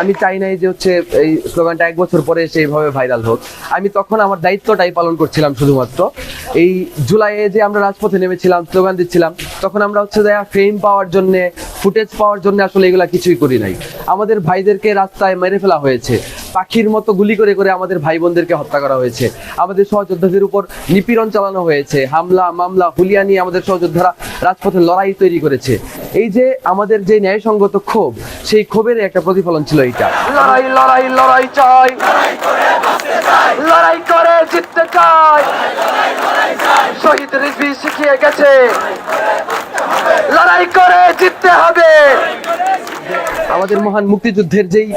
আমি চাই নাই যে হচ্ছে এই স্লোগানটা এক বছর পরে এসে এইভাবে ভাইরাল হোক। আমি তখন আমার দায়িত্বটাই পালন করছিলাম শুধুমাত্র। এই জুলাইয়ে যে আমরা রাজপথে নেমেছিলাম, স্লোগান দিচ্ছিলাম, তখন আমরা হচ্ছে যে ফেম পাওয়ার জন্য ফুটেজ পাওয়ার জন্য আসলে এগুলা কিছুই করি নাই। আমাদের ভাইদেরকে রাস্তায় মেরে ফেলা হয়েছে। পাখির মতো গুলি করে করে আমাদের ভাই বোনদেরকে হত্যা করা হয়েছে। আমাদের সহযোদ্ধাদের উপর নিপীড়ন চালানো হয়েছে। হামলা, মামলা হুলিয়া নিয়ে আমাদের সহযোদ্ধারা রাজপথে লড়াই তৈরি করেছে। এই যে আমাদের যে ন্যায়সঙ্গত ক্ষোভ সেই ক্ষোভের একটা প্রতিফলন ছিল এইটা। লড়াই লড়াই লড়াই চাই। লড়াই করে জিততে চাই। শহীদ রিজভি শিখিয়ে গেছে। লড়াই করে জিততে হবে। আমাদের মহান মুক্তিযুদ্ধের যেই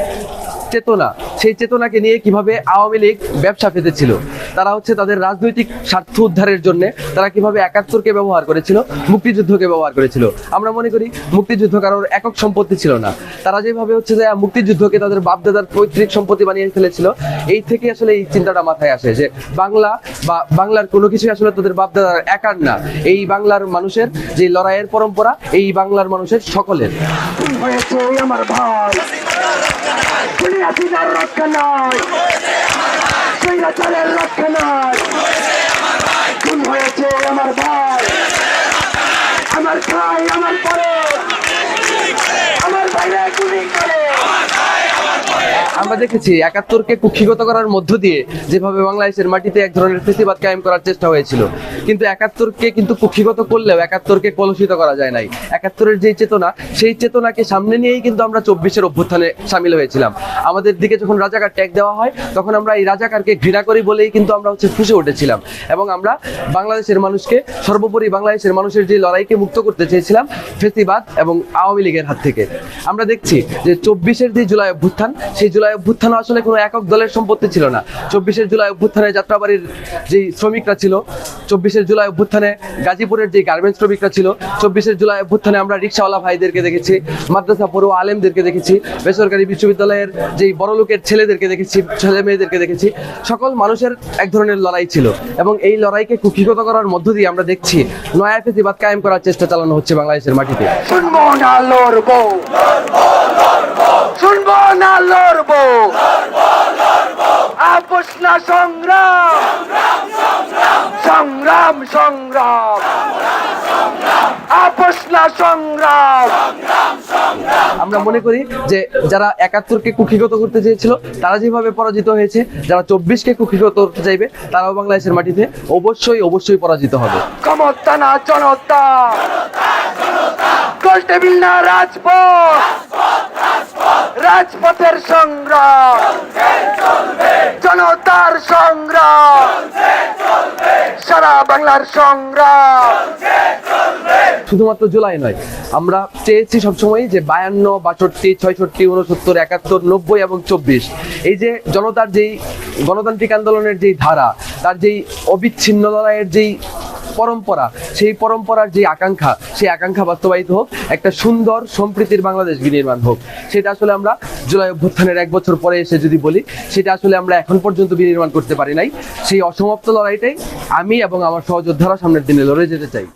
চেতনা। সেই চেতনাকে নিয়ে কীভাবে আওয়ামী লীগ ব্যবসা পেতেছিল, তারা হচ্ছে তাদের রাজনৈতিক স্বার্থ উদ্ধারের জন্য তারা কীভাবে একাত্তরকে ব্যবহার করেছিল, মুক্তিযুদ্ধকে ব্যবহার করেছিল। আমরা মনে করি মুক্তিযুদ্ধ কারোর একক সম্পত্তি ছিল না। তারা যেভাবে হচ্ছে যে মুক্তিযুদ্ধকে তাদের বাপদাদার পৈতৃক সম্পত্তি বানিয়ে ফেলেছিল, এই থেকে আসলে এই চিন্তাটা মাথায় আসে যে বাংলা বা বাংলার কোনো কিছু আসলে তাদের বাপদাদার একার না। এই বাংলার মানুষের যে লড়াইয়ের পরম্পরা, এই বাংলার মানুষের সকলের। আমার ভাই। পুলিয়াসিনার রক্ষা নয়। স্বৈরাচারের রক্ষা নয়। খুন হয়েছে আমার ভাই। আমার ভাই আমার পরে আমার ভাইরা গুলি করে আমরা দেখেছি একাত্তরকে কুক্ষিগত করার মধ্য দিয়ে যেভাবে বাংলাদেশের মাটিতে এক ধরনের ফেসিবাদ কায়েম করার চেষ্টা হয়েছিল। কিন্তু একাত্তরকে কিন্তু কুক্ষিগত করলেও একাত্তরকে কলুষিত করা যায় নাই। একাত্তরের যে চেতনা, সেই চেতনাকে সামনে নিয়েই কিন্তু আমরা চব্বিশের অভ্যুত্থানে সামিল হয়েছিলাম। আমাদের দিকে যখন রাজাকার ট্যাগ দেওয়া হয়, তখন আমরা এই রাজাকারকে ঘৃণা করি বলেই কিন্তু আমরা হচ্ছে ফুসে উঠেছিলাম। এবং আমরা বাংলাদেশের মানুষকে, সর্বোপরি বাংলাদেশের মানুষের যে লড়াইকে মুক্ত করতে চেয়েছিলাম, ফেসিবাদ এবং আওয়ামী লীগের হাত থেকে। আমরা দেখছি যে চব্বিশের যে জুলাই অভ্যুত্থান, সেই জুলাই অভ্যুত্থান আসলে কোনো একক দলের সম্পত্তি ছিল না। চব্বিশের জুলাই অভ্যুত্থানে যাত্রাবাড়ির যে শ্রমিকরা ছিল, চব্বিশের জুলাই অভ্যুত্থানে গাজীপুরের যে গার্মেন্টস শ্রমিকরা ছিল, চব্বিশের জুলাই অভ্যুত্থানে আমরা রিক্সাওয়ালা ভাইদেরকে দেখেছি, মাদ্রাসা পড়ুয়া আলেমদেরকে দেখেছি, বেসরকারি বিশ্ববিদ্যালয়ের যেই বড় লোকের ছেলেদেরকে দেখেছি, ছেলে মেয়েদেরকে দেখেছি, সকল মানুষের এক ধরনের লড়াই ছিল এবং এই লড়াইকে কুক্ষিগত করার মধ্য দিয়ে আমরা দেখছি নয়া ফেসিবাদ কায়েম করার চেষ্টা চালানো হচ্ছে বাংলাদেশের মাটিতে। শুনব না লড়বো। শুনব না লড়বো। আপোষ সংগ্রাম সংগ্রাম সংগ্রাম আপোষ সংগ্রাম আমরা মনে করি যে যারা একাত্তরকে কুক্ষিগত করতে চেয়েছিল, তারা যেভাবে পরাজিত হয়েছে, যারা চব্বিশকে কুক্ষিগত করতে চাইবে, তারাও বাংলাদেশের মাটিতে অবশ্যই অবশ্যই পরাজিত হবে। ক্ষমতা না জনতা গোল না রাজপথ রাজপথের সংগ্রাম। জনতার সংগ্রাম। সারা বাংলার সংগ্রাম। শুধুমাত্র জুলাই নয়, আমরা চেয়েছি সবসময় যে বায়ান্ন, বাষট্টি, ছয়ষট্টি উনসত্তর একাত্তর, নব্বই এবং চব্বিশ, এই যে জনতার যেই গণতান্ত্রিক আন্দোলনের যেই ধারা, তার যেই অবিচ্ছিন্ন লড়াইয়ের যেই পরম্পরা, সেই পরম্পরার যে আকাঙ্ক্ষা, সেই আকাঙ্ক্ষা বাস্তবায়িত হোক, একটা সুন্দর সম্প্রীতির বাংলাদেশ বিনির্মাণ হোক। সেটা আসলে আমরা জুলাই অভ্যুত্থানের এক বছর পরে এসে যদি বলি, সেটা আসলে আমরা এখন পর্যন্ত বিনির্মাণ করতে পারি নাই। সেই অসমাপ্ত লড়াইটাই আমি এবং আমার সহযোদ্ধারা সামনের দিনে লড়ে যেতে চাই।